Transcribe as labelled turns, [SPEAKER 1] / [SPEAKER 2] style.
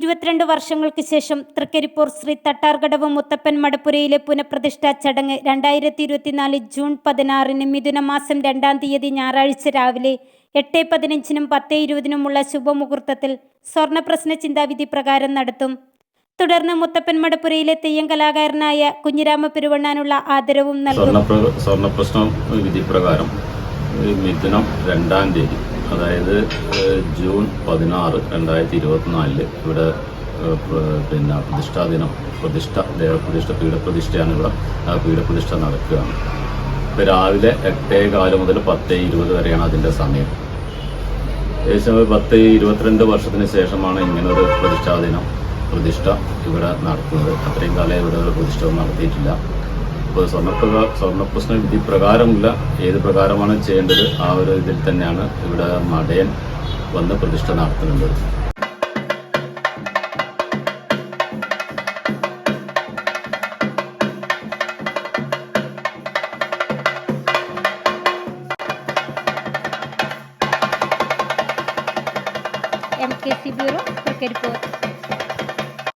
[SPEAKER 1] ഇരുപത്തിരണ്ട് വർഷങ്ങൾക്ക് ശേഷം തൃക്കരിപ്പൂർ ശ്രീ തട്ടാർകടവ് മുത്തപ്പൻ മടപ്പുരയിലെ പുനഃപ്രതിഷ്ഠാ ചടങ്ങ് രണ്ടായിരത്തി ഇരുപത്തിനാല് ജൂൺ പതിനാറിന് മിഥുനമാസം രണ്ടാം തീയതി ഞായറാഴ്ച രാവിലെ എട്ട് പതിനഞ്ചിനും പത്ത് ഇരുപതിനുമുള്ള ശുഭമുഹൂർത്തത്തിൽ സ്വർണപ്രശ്ന ചിന്താവിധി പ്രകാരം നടത്തും. തുടർന്ന് മുത്തപ്പൻ മടപ്പുരയിലെ തെയ്യം കലാകാരനായ കുഞ്ഞിരാമ പെരുവണ്ണാനുള്ള ആദരവും നൽകും.
[SPEAKER 2] സ്വർണപ്രശ്ന വിധി പ്രകാരം മിഥുനം രണ്ടാം തീയതി. അതായത് ജൂൺ പതിനാറ് രണ്ടായിരത്തി ഇരുപത്തിനാലിൽ ഇവിടെ പിന്നെ പ്രതിഷ്ഠാ ദിനം പ്രതിഷ്ഠ ദേവപ്രതിഷ്ഠ പീഠപ്രതിഷ്ഠയാണ് ഇവിടെ പീഠപ്രതിഷ്ഠ നടക്കുകയാണ്. ഇപ്പോൾ രാവിലെ എട്ടേ കാൽ മുതൽ പത്ത് ഇരുപത് വരെയാണ് അതിന്റെ സമയം. ഏകദേശം പത്ത് ഇരുപത്തിരണ്ട് വർഷത്തിന് ശേഷമാണ് ഇങ്ങനൊരു പ്രതിഷ്ഠാ ദിനം പ്രതിഷ്ഠ ഇവിടെ നടത്തുന്നത് അത്രയും കാലം ഇവിടെ ഒരു പ്രതിഷ്ഠ നടത്തിയിട്ടില്ല. ഇപ്പോൾ സ്വർണപ്രകാ സ്വർണപ്രശ്ന വിധി പ്രകാരമില്ല. ഏത് പ്രകാരമാണ് ചെയ്യേണ്ടത്? ആ ഒരു ഇതിൽ തന്നെയാണ് ഇവിടെ മടയൻ വന്ന് പ്രതിഷ്ഠ നടത്തുന്നത്.
[SPEAKER 1] M K C